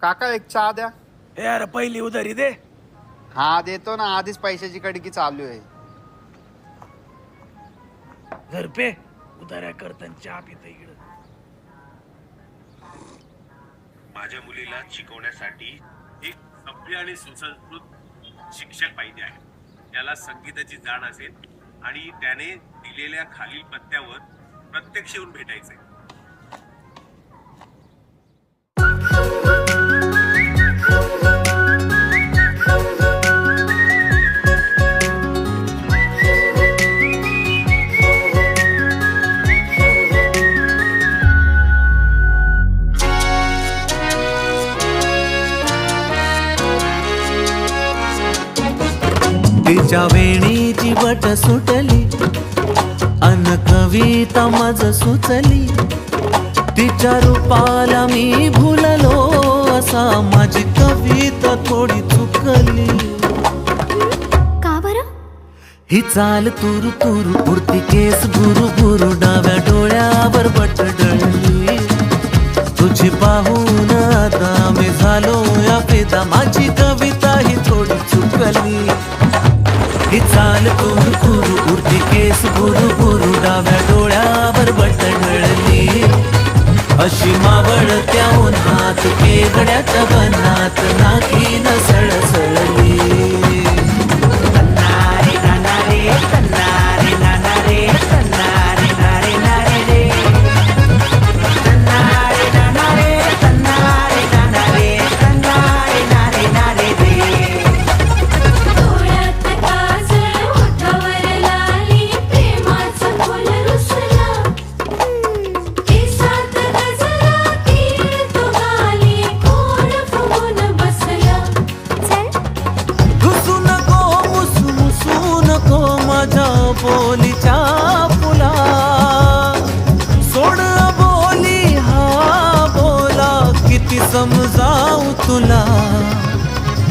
काका एक चहा द्या. हे अरे पहिली उधारी दे. हा देतो ना. आधीच पैशाची कडकी चालू आहे. घर पे. उधाऱ्या करताना चहा पित इकडं. माझ्या मुलीला शिकवण्यासाठी एक सभ्य आणि सुसंस्कृत शिक्षक पाहिजे आहे. त्याला संगीताची जाण असेल आणि त्याने दिलेल्या खालील पत्त्यावर प्रत्यक्ष येऊन भेटायचे तिच्या वेणीची बट सुटली. अन कविता मज सुचली. तिच्या रूपाला मी भुललो असा माझी कविता थोडी चुकली. का बरं? ही चाल तुरु तुरु उडती केस बुरु बुरु डाव्या डोळ्यावर बट डळली तुझी पाहून आता मी झालो या फिदा. ही चाल तुरु तुरु केस बुरु बुरु डाव्या डोळ्यावर बटडळली अशी मावळ त्या उन्हात केवड्याच्या बनात ना किती समजाऊ तुला.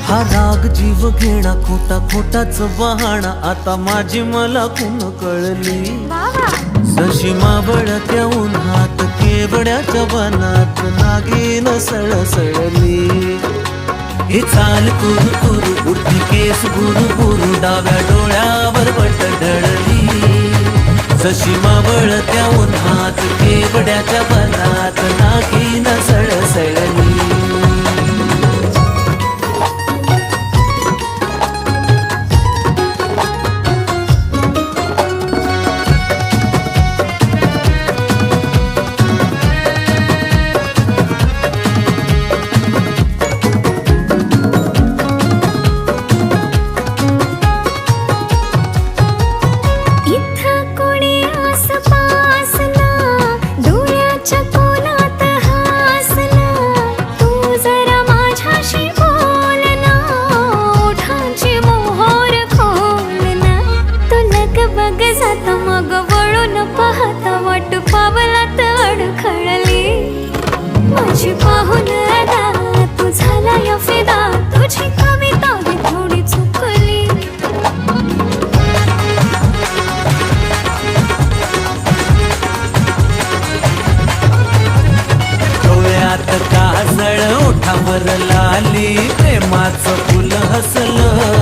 हा राग जीव घेणा खोटा खोटाच बहाणा आता माझी मला कुण कळली. जशी मावळ त्या उन्हात केवड्याच्या बनात नागिन सळसळली. हे चाल कुरु कुरु उडती केस गुरु गुरु डाव्या डोळ्यावर बट ढळली जशी मावळ त्या उन्हात केवड्याच्या बनात नागिन सळसळली. बग जात मग वळून पाहता वाट पावलात अडखळली. माझी पाहून अदा तू झाला या फिदा तुझी कविता ही थोडी चुकली. डोळ्यात काजळ ओठावर लाली प्रेमाचं फुल हसलं.